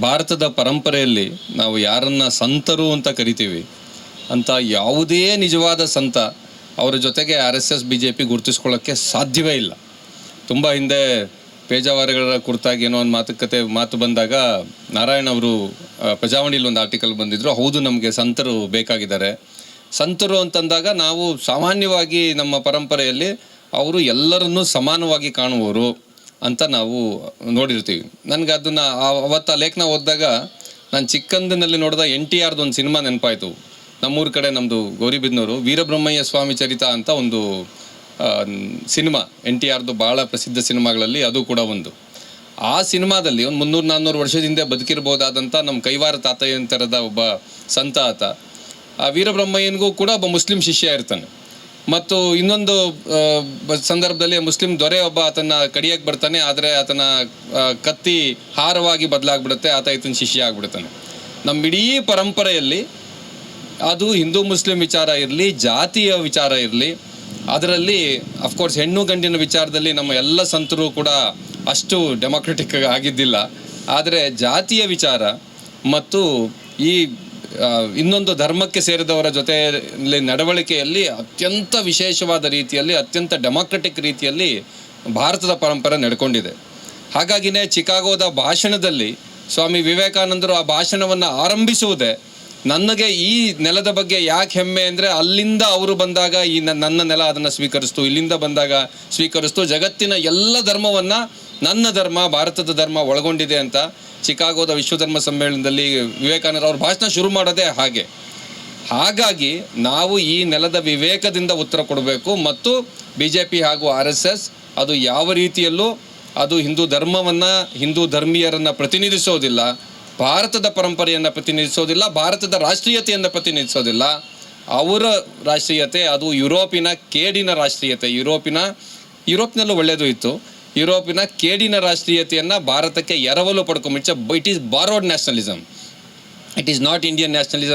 ಭಾರತದ ಪರಂಪರೆಯಲ್ಲಿ ನಾವು ಯಾರನ್ನ ಸಂತರು ಅಂತ ಕರಿತೀವಿ, ಅಂತ ಯಾವುದೇ ನಿಜವಾದ ಸಂತ ಅವರ ಜೊತೆಗೆ R S S, B J P ಗುರುತಿಸ್ಕೊಳ್ಳೋಕ್ಕೆ ಸಾಧ್ಯವೇ ಇಲ್ಲ. ತುಂಬ ಹಿಂದೆ ಪೇಜಾವರಗಳ ಕುರಿತಾಗಿ ಏನೋ ಒಂದು ಮಾತುಕತೆ, ಮಾತು ಬಂದಾಗ ನಾರಾಯಣ್ ಅವರು ಪ್ರಜಾವಣಿಲಿ ಒಂದು ಆರ್ಟಿಕಲ್ ಬಂದಿದ್ರು, ಹೌದು ನಮಗೆ ಸಂತರು ಬೇಕಾಗಿದ್ದಾರೆ. ಸಂತರು ಅಂತಂದಾಗ ನಾವು ಸಾಮಾನ್ಯವಾಗಿ ನಮ್ಮ ಪರಂಪರೆಯಲ್ಲಿ ಅವರು ಎಲ್ಲರನ್ನೂ ಸಮಾನವಾಗಿ ಕಾಣುವವರು. ಅಂತ ನಾವು ನೋಡಿರ್ತೀವಿ. ನನಗೆ ಅದನ್ನು ಅವತ್ತು ಆ ಲೇಖನ ಓದಿದಾಗ ನಾನು ಚಿಕ್ಕಂದಿನಲ್ಲಿ ನೋಡಿದ ಎನ್ ಟಿ ಆರ್ದು ಒಂದು ಸಿನಿಮಾ ನೆನಪಾಯಿತು. ನಮ್ಮೂರ ಕಡೆ ನಮ್ಮದು ಗೌರಿಬಿದ್ನೂರು ವೀರಬ್ರಹ್ಮಯ್ಯ ಸ್ವಾಮಿ ಚರಿತ ಅಂತ ಒಂದು ಸಿನಿಮಾ, ಎನ್ ಟಿ ಆರ್ದು ಭಾಳ ಪ್ರಸಿದ್ಧ ಸಿನಿಮಾಗಳಲ್ಲಿ ಅದು ಕೂಡ ಒಂದು. ಆ ಸಿನಿಮಾದಲ್ಲಿ ಒಂದು ಮುನ್ನೂರು ನಾನ್ನೂರು ವರ್ಷದ ಹಿಂದೆ ಬದುಕಿರ್ಬೋದಾದಂಥ ನಮ್ಮ ಕೈವಾರ ತಾತಯ್ಯಂತರದ ಒಬ್ಬ ಸಂತ ಆತ ಆ ವೀರಬ್ರಹ್ಮಯ್ಯನಿಗೂ ಕೂಡ ಒಬ್ಬ ಮುಸ್ಲಿಂ ಶಿಷ್ಯ ಇರ್ತಾನೆ. ಮತ್ತು ಇನ್ನೊಂದು ಸಂದರ್ಭದಲ್ಲಿ ಮುಸ್ಲಿಂ ದೊರೆ ಒಬ್ಬ ಆತನ ಕಡಿಯಕ್ಕೆ ಬರ್ತಾನೆ, ಆದರೆ ಆತನ ಕತ್ತಿ ಹಾರವಾಗಿ ಬದಲಾಗ್ಬಿಡುತ್ತೆ, ಆತ ಈತನ ಶಿಷ್ಯ ಆಗ್ಬಿಡ್ತಾನೆ ನಮ್ಮ ಇಡೀ ಪರಂಪರೆಯಲ್ಲಿ ಅದು ಹಿಂದೂ ಮುಸ್ಲಿಂ ವಿಚಾರ ಇರಲಿ, ಜಾತಿಯ ವಿಚಾರ ಇರಲಿ, ಅದರಲ್ಲಿ ಅಫ್ಕೋರ್ಸ್ ಹೆಣ್ಣು ಗಂಡಿನ ವಿಚಾರದಲ್ಲಿ ನಮ್ಮ ಎಲ್ಲ ಸಂತರು ಕೂಡ ಅಷ್ಟು ಡೆಮೊಕ್ರೆಟಿಕ್ ಆಗಿದ್ದಿಲ್ಲ. ಆದರೆ ಜಾತಿಯ ವಿಚಾರ ಮತ್ತು ಈ ಇನ್ನೊಂದು ಧರ್ಮಕ್ಕೆ ಸೇರಿದವರ ಜೊತೆಯಲ್ಲಿ ನಡವಳಿಕೆಯಲ್ಲಿ ಅತ್ಯಂತ ವಿಶೇಷವಾದ ರೀತಿಯಲ್ಲಿ, ಅತ್ಯಂತ ಡೆಮಾಕ್ರೆಟಿಕ್ ರೀತಿಯಲ್ಲಿ ಭಾರತದ ಪರಂಪರೆ ನಡ್ಕೊಂಡಿದೆ. ಹಾಗಾಗಿನೇ ಚಿಕಾಗೋದ ಭಾಷಣದಲ್ಲಿ ಸ್ವಾಮಿ ವಿವೇಕಾನಂದರು ಆ ಭಾಷಣವನ್ನು ಆರಂಭಿಸುವುದೇ ನನಗೆ ಈ ನೆಲದ ಬಗ್ಗೆ ಯಾಕೆ ಹೆಮ್ಮೆ ಅಂದರೆ ಅಲ್ಲಿಂದ ಅವರು ಬಂದಾಗ ಈ ನನ್ನ ನೆಲ ಅದನ್ನು ಸ್ವೀಕರಿಸ್ತು, ಇಲ್ಲಿಂದ ಬಂದಾಗ ಸ್ವೀಕರಿಸ್ತು. ಜಗತ್ತಿನ ಎಲ್ಲ ಧರ್ಮವನ್ನು ನನ್ನ ಧರ್ಮ, ಭಾರತದ ಧರ್ಮ ಒಳಗೊಂಡಿದೆ ಅಂತ ಚಿಕಾಗೋದ ವಿಶ್ವಧರ್ಮ ಸಮ್ಮೇಳನದಲ್ಲಿ ವಿವೇಕಾನಂದ ಅವ್ರ ಭಾಷಣ ಶುರು ಮಾಡೋದೇ ಹಾಗೆ. ಹಾಗಾಗಿ ನಾವು ಈ ನೆಲದ ವಿವೇಕದಿಂದ ಉತ್ತರ ಕೊಡಬೇಕು ಮತ್ತು ಬಿ ಜೆ ಪಿ ಹಾಗೂ ಆರ್ ಎಸ್ ಎಸ್ ಅದು ಯಾವ ರೀತಿಯಲ್ಲೂ ಅದು ಹಿಂದೂ ಧರ್ಮವನ್ನು, ಹಿಂದೂ ಧರ್ಮೀಯರನ್ನು ಪ್ರತಿನಿಧಿಸೋದಿಲ್ಲ. ಭಾರತದ ಪರಂಪರೆಯನ್ನು ಪ್ರತಿನಿಧಿಸೋದಿಲ್ಲ, ಭಾರತದ ರಾಷ್ಟ್ರೀಯತೆಯನ್ನು ಪ್ರತಿನಿಧಿಸೋದಿಲ್ಲ. ಅವರ ರಾಷ್ಟ್ರೀಯತೆ, ಅದು ಯುರೋಪಿನ ಕೇಡಿನ ರಾಷ್ಟ್ರೀಯತೆ. ಯುರೋಪಿನ, ಯುರೋಪ್ನಲ್ಲೂ ಒಳ್ಳೆಯದು ಇತ್ತು. ಯುರೋಪಿನ ಕೇಡಿನ ರಾಷ್ಟ್ರೀಯತೆಯನ್ನು ಭಾರತಕ್ಕೆ ಎರವಲು ಪಡ್ಕೊಂಬಿಚ್ಚ it is borrowed nationalism it is not Indian nationalism